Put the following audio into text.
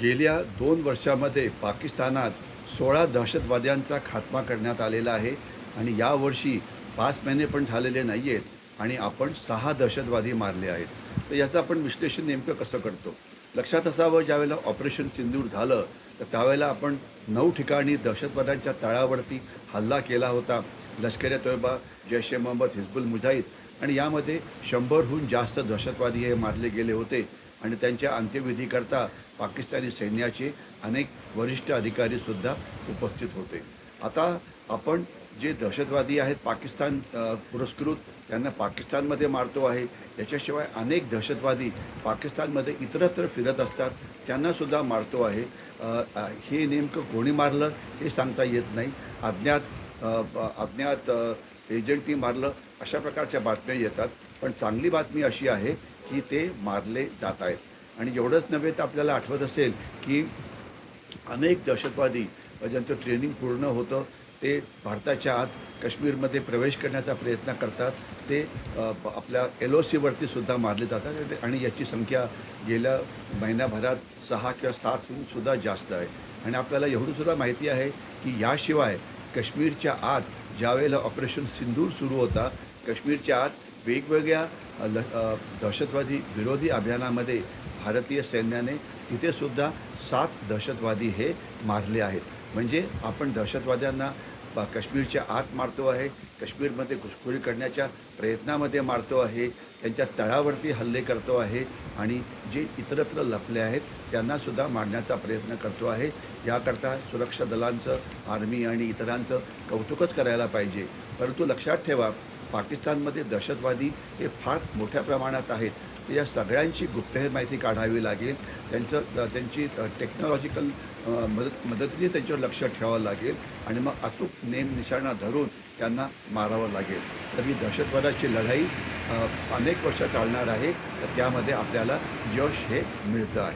गेल्या दोन वर्षामध्ये पाकिस्तानात सोळा दहशतवाद्यांचा खात्मा करण्यात आलेला आहे आणि यावर्षी पाच महिने पण झालेले नाही आहेत आणि आपण सहा दहशतवादी मारले आहेत. तर याचं आपण विश्लेषण नेमकं कसं करतो? लक्षात असावं ज्यावेळेला ऑपरेशन सिंदूर झालं तर त्यावेळेला आपण नऊ ठिकाणी दहशतवाद्यांच्या तळावरती हल्ला केला होता. लष्कर ए तोयबा जैश ए मोहम्मद हिजबुल मुजाहिद आणि यामध्ये शंभरहून जास्त दहशतवादी हे मारले गेले होते. आणि त्यांच्या अंत्यविधीकरता पाकिस्तानी सैन्याचे अनेक वरिष्ठ अधिकारीसुद्धा उपस्थित होते. आता आपण जे दहशतवादी आहेत पाकिस्तान पुरस्कृत त्यांना पाकिस्तानमध्ये मारतो आहे. याच्याशिवाय अनेक दहशतवादी पाकिस्तानमध्ये इतरत्र फिरत असतात त्यांनासुद्धा मारतो आहे. हे नेमकं कोणी मारलं हे सांगता येत नाही. अज्ञात अज्ञात एजंटनी मारलं अशा प्रकारच्या बातम्या येतात. पण चांगली बातमी अशी आहे की ते मारले जात आहेत. आणि एवढंच नव्हे तर आपल्याला आठवत असेल की अनेक दहशतवादी ज्यांचं ट्रेनिंग पूर्ण होतं ते भारताच्या आत काश्मीरमध्ये प्रवेश करण्याचा प्रयत्न करतात. ते आपल्या एल ओ सीवरती सुद्धा मारले जातात आणि याची संख्या गेल्या महिन्याभरात सहा किंवा सातहून सुद्धा जास्त आहे. आणि आपल्याला एवढंसुद्धा माहिती आहे की याशिवाय काश्मीरच्या आत ज्यावेळेला ऑपरेशन सिंदूर सुरू होता काश्मीरच्या आत वेगवेगळ्या ल दहशतवादी विरोधी अभियानामध्ये भारतीय सैन्याने तिथेसुद्धा सात दहशतवादी हे मारले आहेत. म्हणजे आपण दहशतवाद्यांना काश्मीरच्या आत मारतो आहे काश्मीरमध्ये घुसखोरी करण्याच्या प्रयत्नामध्ये मारतो आहे त्यांच्या तळावरती हल्ले करतो आहे आणि जे इतरत्र लपले आहेत त्यांनासुद्धा मारण्याचा प्रयत्न करतो आहे. याकरता सुरक्षा दलांचं आर्मी आणि इतरांचं कौतुकच करायला पाहिजे. परंतु लक्षात ठेवा पाकिस्तानमध्ये दहशतवादी हे फार मोठ्या प्रमाणात आहेत. या सगळ्यांची गुप्तहेर माहिती काढावी लागेल. त्यांचं त्यांची टेक्नॉलॉजिकल मदत मदतीने त्यांच्यावर लक्ष ठेवावं लागेल. आणि मग अचूक नेम निशाणा धरून त्यांना मारावं लागेल. तर ही दहशतवादाची लढाई अनेक वर्ष चालणार आहे. तर त्यामध्ये आपल्याला यश हे मिळतं आहे.